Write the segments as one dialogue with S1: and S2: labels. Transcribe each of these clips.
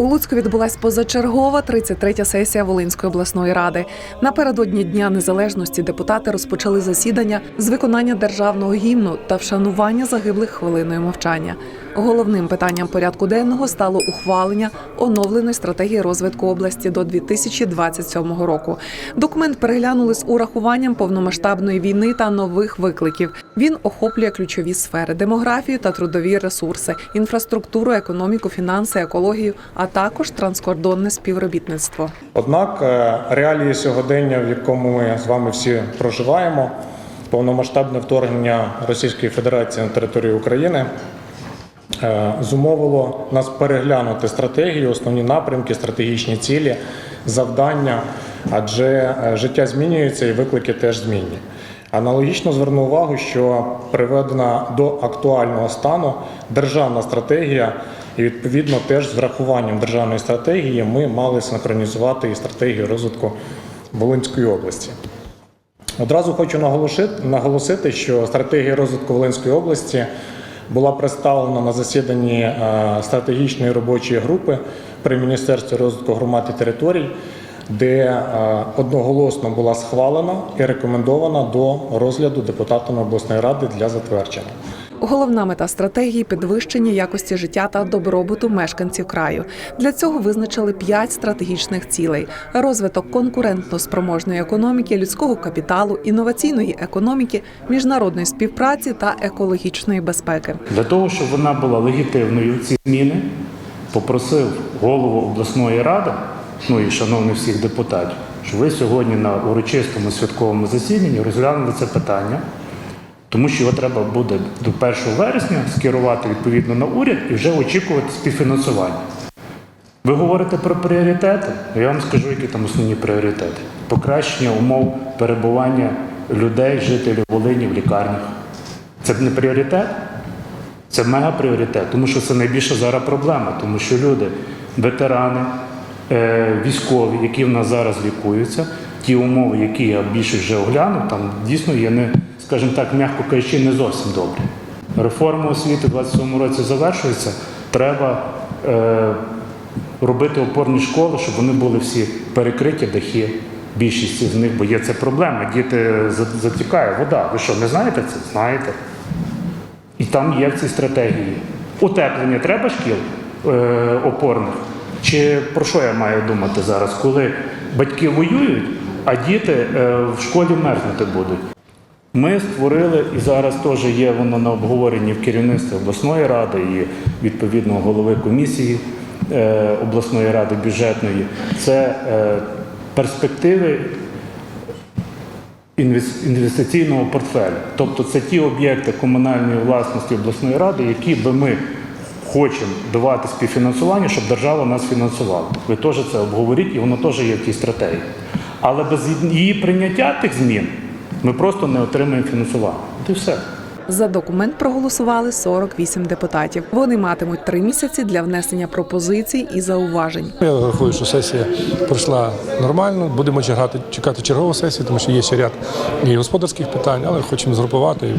S1: У Луцьку відбулась позачергова 33-я сесія Волинської обласної ради. Напередодні Дня Незалежності депутати розпочали засідання з виконання державного гімну та вшанування загиблих хвилиною мовчання. Головним питанням порядку денного стало ухвалення оновленої стратегії розвитку області до 2027 року. Документ переглянули з урахуванням повномасштабної війни та нових викликів. Він охоплює ключові сфери: демографію та трудові ресурси, інфраструктуру, економіку, фінанси, екологію, а також транскордонне співробітництво.
S2: Однак е, реалії сьогодення, в якому ми з вами всі проживаємо, повномасштабне вторгнення Російської Федерації на територію України зумовило нас переглянути стратегію, основні напрямки, стратегічні цілі, завдання, адже е, життя змінюється і виклики теж змінні. Аналогічно зверну увагу, що приведена до актуального стану державна стратегія, і відповідно теж з врахуванням державної стратегії ми мали синхронізувати і стратегію розвитку Волинської області. Одразу хочу наголосити, що стратегія розвитку Волинської області була представлена на засіданні е, стратегічної робочої групи при Міністерстві розвитку громад і територій, де е, одноголосно була схвалена і рекомендована до розгляду депутатами обласної ради для затвердження.
S1: Головна мета стратегії підвищення якості життя та добробуту мешканців краю. Для цього визначили п'ять стратегічних цілей: розвиток конкурентно-спроможної економіки, людського капіталу, інноваційної економіки, міжнародної співпраці та екологічної безпеки.
S3: Для того, щоб вона була легітимною ці зміни, попросив голову обласної ради, ну і шановних всіх депутатів, щоб ви сьогодні на урочистому святковому засіданні розглянули це питання, тому що його треба буде до 1 вересня скерувати відповідно на уряд і вже очікувати співфінансування. Ви говорите про пріоритети, я вам скажу, які там основні пріоритети. Покращення умов перебування людей, жителів Волині в лікарнях. Це не пріоритет? Це мега пріоритет, тому що це найбільша зараз проблема, тому що люди, ветерани, е, військові, які в нас зараз лікуються, ті умови, які я більше вже оглянув, там дійсно є не, скажімо так, м'яко кажучи, не зовсім добрі. Реформа освіти в 27 році завершується. Треба е, робити опорні школи, щоб вони були всі перекриті дахи. Більшість з них, бо є це проблема. Діти затікає вода. Ви що, не знаєте це? Знаєте. І там є в цій стратегії. Утеплення треба шкіл е, опорних? Чи про що я маю думати зараз, коли батьки воюють, а діти е, в школі мерзнути будуть? Ми створили, і зараз теж є воно на обговоренні в керівництві обласної ради і відповідно голови комісії е, обласної ради бюджетної. Це е, перспективи інвестиційного портфелю. Тобто це ті об'єкти комунальної власності обласної ради, які би ми хочемо давати співфінансування, щоб держава нас фінансувала. Ви теж це обговоріть, і воно теж є в тій стратегії. Але без її прийняття тих змін ми просто не отримаємо фінансування. От і все.
S1: За документ проголосували 48 депутатів. Вони матимуть три місяці для внесення пропозицій і зауважень.
S4: Я рахую, що сесія пройшла нормально. Будемо чекати, чекати чергову сесію, тому що є ще ряд і господарських питань, але хочемо згрупувати.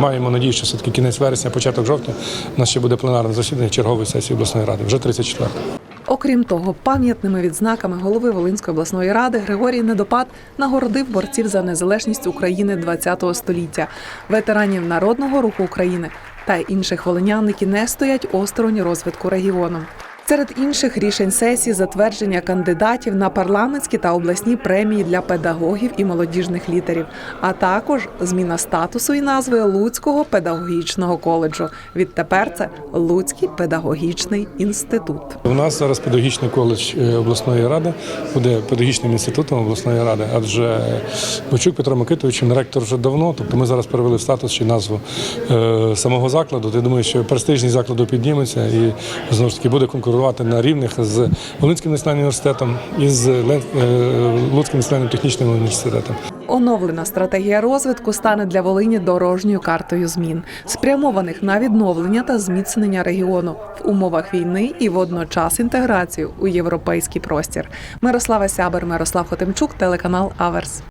S4: Маємо надію, що все-таки кінець вересня, початок жовтня, у нас ще буде пленарне засідання чергової сесії обласної ради, вже 34
S1: Окрім того, пам'ятними відзнаками голови Волинської обласної ради Григорій Недопад нагородив борців за незалежність України ХХ століття, ветеранів народного руху України та інших волинян, які не стоять осторонь розвитку регіону. Серед інших рішень сесії затвердження кандидатів на парламентські та обласні премії для педагогів і молодіжних лідерів, а також зміна статусу і назви Луцького педагогічного коледжу. Відтепер це Луцький педагогічний інститут.
S4: У нас зараз педагогічний коледж е, обласної ради буде педагогічним інститутом обласної ради, адже Бочук Петро Микитович, він ректор вже давно. Тобто ми зараз перевели статус чи назву е, самого закладу. Я думаю, що престижність закладу підніметься і знову ж таки буде конкурувати на рівних з Волинським національним університетом і з е, Луцьким національним технічним університетом.
S1: Оновлена стратегія розвитку стане для Волині дорожньою картою змін, спрямованих на відновлення та зміцнення регіону в умовах війни і водночас інтеграцію у європейський простір. Мирослава Сябер, Мирослав Хотимчук, телеканал Аверс.